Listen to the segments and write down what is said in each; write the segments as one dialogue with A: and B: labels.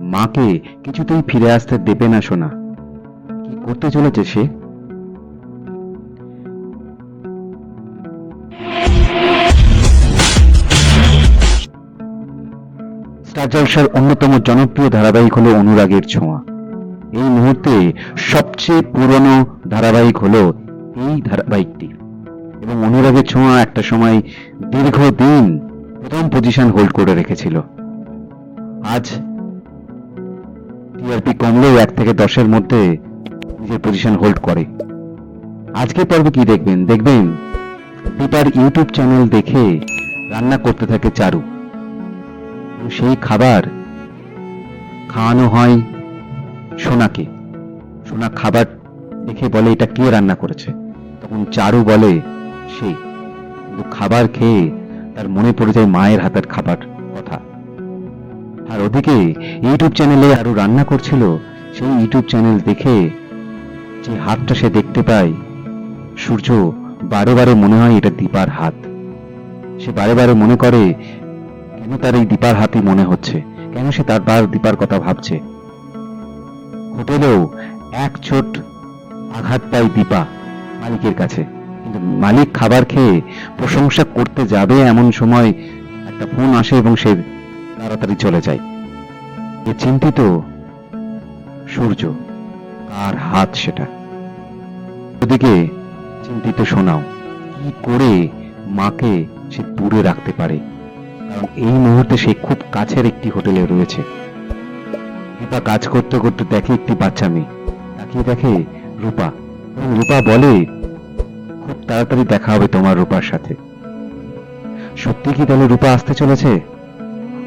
A: মাকে কিছুতেই ফিরে আসতে দেবে না শোনা কি করতে চলেছে সে? স্টার অন্যতম জনপ্রিয় ধারাবাহিক হলো অনুরাগের ছোঁয়া। এই মুহূর্তে সবচেয়ে পুরনো ধারাবাহিক হলো এই ধারাবাহিকটি। এবং অনুরাগের ছোঁয়া একটা সময় দীর্ঘদিন প্রথম পজিশন হোল্ড করে রেখেছিল। আজ টিআরপি কমলেও এক থেকে দশের মধ্যে নিজের পজিশন হোল্ড করে। আজকের পর্বে কি দেখবেন? দেখবেন দীপার ইউটিউব চ্যানেল দেখে রান্না করতে থাকে চারু। সেই খাবার খাওয়ানো হয় সোনাকে। সোনা খাবার দেখে বলে, এটা কে রান্না করেছে? তখন চারু বলে কিন্তু খাবার খেয়ে তার মনে পড়ে যায় মায়ের হাতের খাবার কথা। আর ওদিকে ইউটিউব চ্যানেলে আরও রান্না করছিল, সেই ইউটিউব চ্যানেল দেখে যে হাতটা সে দেখতে পায়, সূর্য বারে বারে মনে হয় এটা দীপার হাত। সে বারে বারে মনে করে, কেন তার এই দীপার হাতই মনে হচ্ছে? কেন সে তার বার দীপার কথা ভাবছে? হোটেলেও এক ছোট আঘাত পায় দীপা মালিকের কাছে। কিন্তু মালিক খাবার খেয়ে প্রশংসা করতে যাবে এমন সময় একটা ফোন আসে এবং সে তাড়াতাড়ি চলে যায় এ চিন্তিত সূর্য, কার হাত সেটা? ওদিকে চিন্তিত শোনাও কি করে মাকে সে দূরে রাখতে পারে? কারণ এই মুহূর্তে সে খুব কাছের একটি হোটেলে রয়েছে। রূপা কাজ করতে করতে দেখে একটি বাচ্চা মেয়ে। তাকিয়ে দেখে রূপা। রূপা বলে, খুব তাড়াতাড়ি দেখা হবে তোমার রূপার সাথে। সত্যি কি তাহলে রূপা আসতে চলেছে?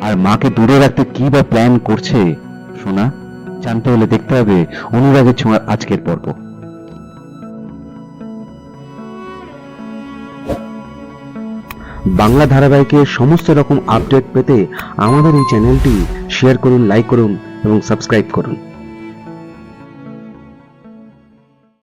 A: আর মাকে দূরে রাখতে কি বা প্ল্যান করছে শোনা জানতে হলে দেখতে হবে অনুরাগের ছোঁয়ার আজকের পর্ব।
B: বাংলা ধারাবাহিকের সমস্ত রকম আপডেট পেতে আমাদের এই চ্যানেলটি শেয়ার করুন লাইক করুন এবং সাবস্ক্রাইব করুন।